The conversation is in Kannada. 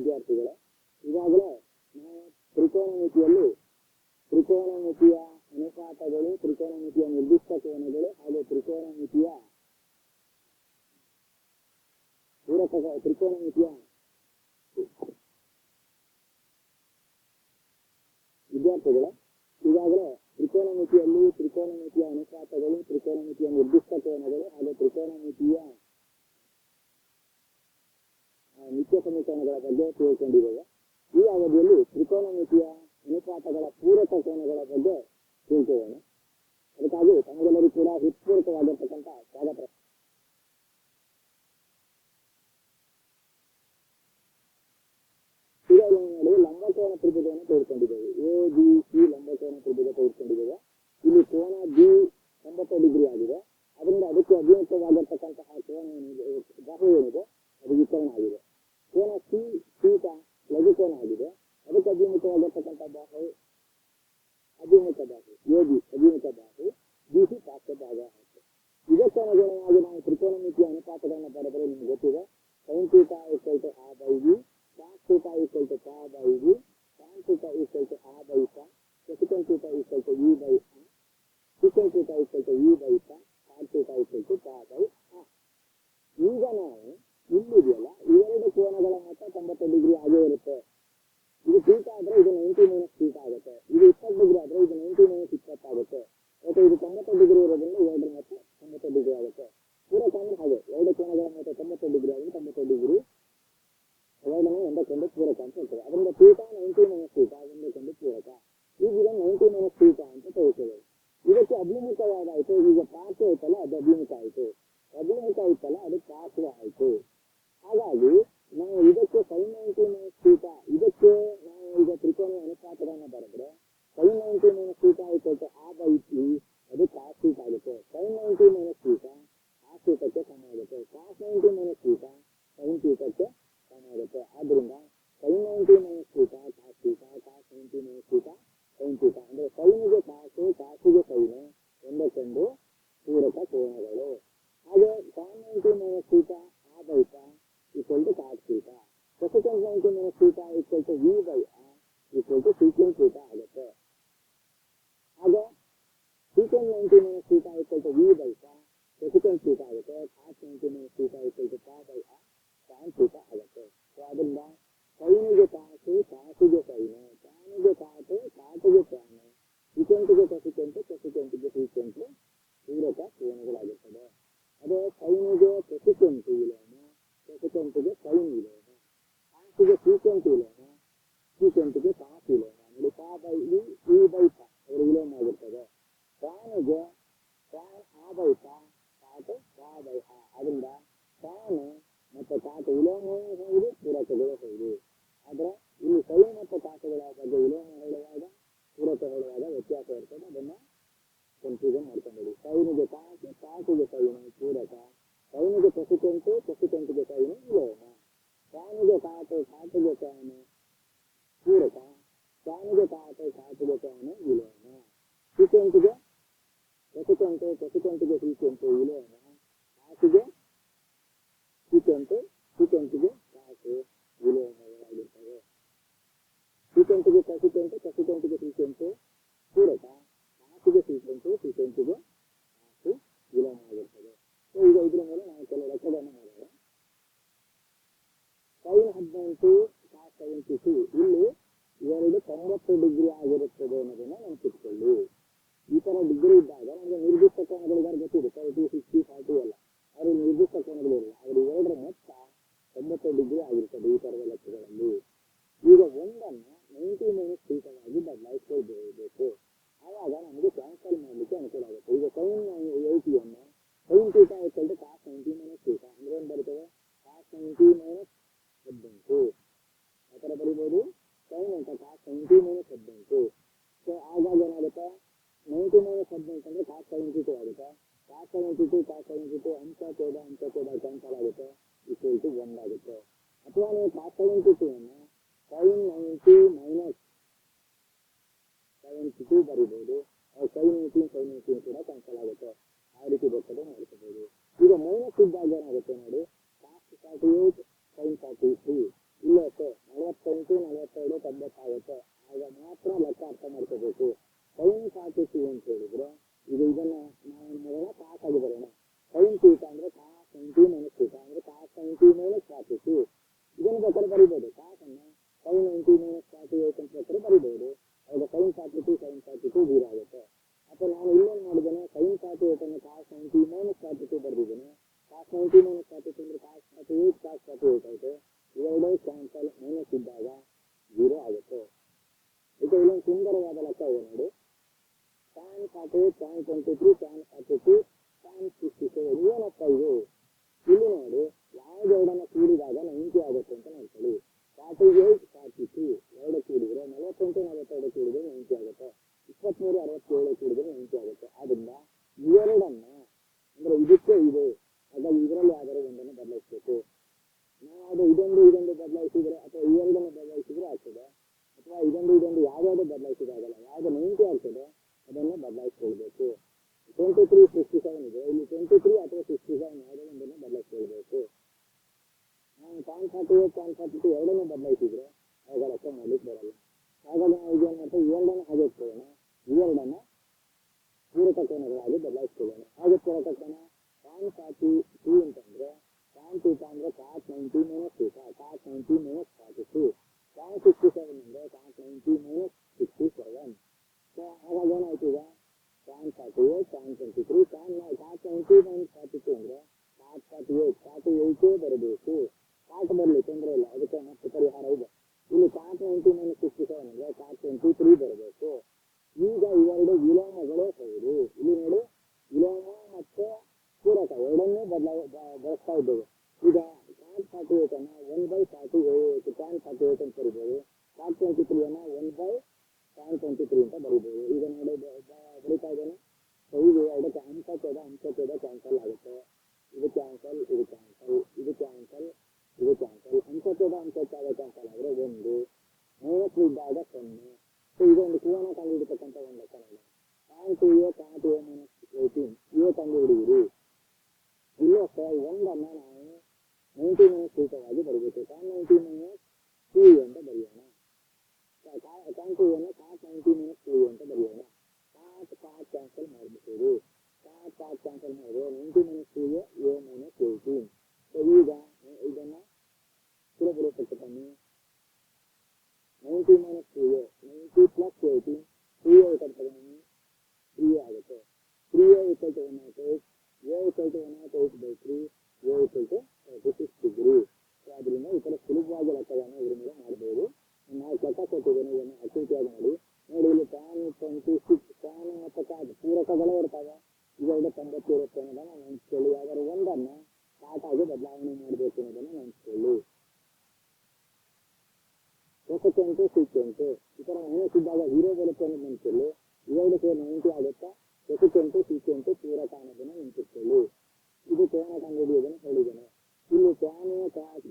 ವಿದ್ಯಾರ್ಥಿಗಳೇ. ಈಗಾಗಲೇ ನಾವು ತ್ರಿಕೋನಮಿತಿಯಲ್ಲಿ ತ್ರಿಕೋನಮಿತಿಯ ಅನುಪಾತಗಳು ತ್ರಿಕೋನಮಿತಿಯ ನಿರ್ದಿಷ್ಟ ಕೋನಗಳು ಹಾಗೂ ತ್ರಿಕೋನಮಿತಿಯ ಪೂರಕ ತ್ರಿಕೋನಮಿತಿಯ ವಿದ್ಯಾರ್ಥಿಗಳೇ. ಈಗಾಗಲೇ ತ್ರಿಕೋನಮಿತಿಯಲ್ಲಿ ತ್ರಿಕೋನಮಿತಿಯ ಅನುಪಾತಗಳು ತ್ರಿಕೋನಮಿತಿಯ ನಿರ್ದಿಷ್ಟ ಕೋನಗಳು ಹಾಗೂ ತ್ರಿಕೋನಮಿತಿಯ ನಿತ್ಯ ಸಮೀಕರಣಗಳ ಬಗ್ಗೆ ತಿಳ್ಕೊಂಡಿದ್ದೇವೆ. ಈ ಅವಧಿಯಲ್ಲಿ ತ್ರಿಕೋನಮಿತಿಯ ಅನುಪಾತಗಳ ಪೂರಕ ಕೋನಗಳ ಬಗ್ಗೆ ತಿಳ್ಕೊಳ್ಳೋಣ. ಅದಕ್ಕಾಗಿ ತಮಗೆಲ್ಲರೂ ಕೂಡ ಹೃತ್ಪೂರ್ವಕವಾಗಿರ್ತಕ್ಕಂಥ ಸ್ವಾಗತ. ಈಗ ಇಲ್ಲಿ ನೋಡಿ ಲಂಬಕೋನ ತ್ರಿಭುಜವನ್ನು ತೆಗೆದುಕೊಂಡಿದ್ದೇವೆ ಎ ಅಭಿಮುಖದಾತು ಯೋಗಿ ಅಭಿಮುಖದಾತು ಬಿಸಿ ಪಾಕದಾಗ ಹಾಕಿ ಇದಕ್ಕನುಗುಣವಾಗಿ ನಾವು ತ್ರಿಕೋನಮಿತಿಯ ಅನುಪಾತಗಳನ್ನು ಪಡೆದರೆ ನಿಮ್ಗೆ ಗೊತ್ತಿದೆ sine theta equal to a by b cos theta equal to c by b tan theta equal to r by eta, cosecant theta equal to u by r, secant theta equal to u by eta, cos theta equal to pi by r. ಈಗ ನಾವು ಇಲ್ಲಿದೆಯಲ್ಲ ಇವೆರಡು ಕೋನಗಳ ಮೊತ್ತ ತೊಂಬತ್ತು ಡಿಗ್ರಿ ಆಗೇ ಇರುತ್ತೆ ಇದು ತೀಟಾ ಆದರೆ ಇದು ನೈಂಟಿ ಮೈನಸ್ ತೀಟಾ ಆಗುತ್ತೆ ಇದು ಇಪ್ಪತ್ತು ಡಿಗ್ರಿ ಆದರೆ ಇದು ನೈಂಟಿ ಮೈನಸ್ ಇಪ್ಪತ್ತಾಗುತ್ತೆ ಮತ್ತು ಇದು ತೊಂಬತ್ತು ಡಿಗ್ರಿ ಇರೋದ್ರಿಂದ ಎರಡರ ಮತ್ತು ತೊಂಬತ್ತು ಡಿಗ್ರಿ ಆಗುತ್ತೆ ಸೂರ್ಯಕಾಂತ ಹಾಗೆ ಎರಡು ಕೋಣಗಳ ಮತ್ತು ತೊಂಬತ್ತು ಡಿಗ್ರಿ ಆದರೆ ತೊಂಬತ್ತು ಡಿಗ್ರಿ ಎರಡನೇ ಒಂದಕ್ಕೊಂದು ಪೂರಕ ಅಂತ ಹೇಳ್ತೇವೆ ಅದರಿಂದ ತೀಟಾ ನೈಂಟಿ ಮೈನಸ್ ತೀಟಾ ಒಂದಕ್ಕೊಂದು ಪೂರಕ ಈಗ ಇದು ನೈಂಟಿ ಮೈನಸ್ ತೀಟಾ ಅಂತ ತೆಗೆದುಕೊಳ್ಳಿ ಇದಕ್ಕೆ ಅಭಿಮುಖ ಯಾವ್ದಾಯ್ತು ಈಗ ಪಾರ್ಶ್ವ ಐತಲ್ಲ ಅದು ಅಭಿಮುಖ ಆಯಿತು ಅಭಿಮುಖ ಐತಲ್ಲ ಅದು ಪಾರ್ಶ್ವ conseguentemente di conto di lei. Göksu'daydı. ಬರಲ್ಲ ಹಾಗಾಗಿ ಮತ್ತು ಏಳನ ಹಾಗೆ ಇಟ್ಕೊಳ್ಳೋಣ ಇವೆರಡನ್ನ ಪೂರಕಕೋನಗಳಾಗಿ ಬದಲಾಯಿಸ್ಕೊಳ್ಳೋಣ ಹಾಗೆ ಪೂರಕಕೋನ ಕಾನ್ ಕಾಟಿ ಟು ಅಂತಂದ್ರೆ ಕಾನ್ ಟೀಟಾ ಅಂದ್ರೆ cot ninety minus theta cot ninety minus cot to cos sixty seven ಅಂದ್ರೆ cot ninety minus three a to six degree so ಅದರಿಂದ ಈ ಥರ ಸುಲಭವಾಗಿ ಲೆಕ್ಕವನ್ನು ಇದ್ರ ಮೇಲೆ ಮಾಡ್ಬೋದು ನಾವು ಕೆಲಸ ಕೊಟ್ಟಿದ್ದೇನೆ ಇದನ್ನು ಅಕ್ಟಿವಿಟಿಯಾಗಿ ಮಾಡಿ ನೋಡಿ ಇಲ್ಲಿ ಟ್ಯಾನ್ ಟ್ವೆಂಟಿ ಸಿಕ್ಸ್ ಟ್ಯಾನ್ ಮತ್ತು ಪೂರಕಗಳೇ ಇರ್ತಾವೆ ಇದೆರಡು ತೊಂಬತ್ತು ಇರುತ್ತೆ ಅನ್ನೋದನ್ನು ನೆನೆಸ್ಕೊಳ್ಳಿ ಯಾವ್ದಾದ್ರು ಒಂದನ್ನು ಸಾಕಾಗಿ ಬದಲಾವಣೆ ಮಾಡಬೇಕು ಅನ್ನೋದನ್ನು ನೆನೆಸ್ಕೊಳ್ಳಿ ಹೊಸಕ್ಕೆಂಟು ಸಿಕ್ಕೆಂಟು ಈ ಥರ ಮೈನಸ್ ಇದ್ದಾಗ ಹೀರೋ ಬರುತ್ತೆ ಅನ್ನೋದು ನೆನೆಸ್ಕೊಳ್ಳಿ ಇವೆರಡು ಸೇರಿ ನೈಂಟಿ ಆಗುತ್ತಾ ಹೊಸಕ್ಕೆಂಟು ಸಿಕ್ಕೆಂಟು ಪೂರಕ ಅನ್ನೋದನ್ನು ನೆನೆಸಿಕೊಳ್ಳಿ ఇది తేనె కంగడి ఏదైనా కలిగిన ಇಲ್ಲಿ ಜ್ಞಾನ ಕಾಗಿ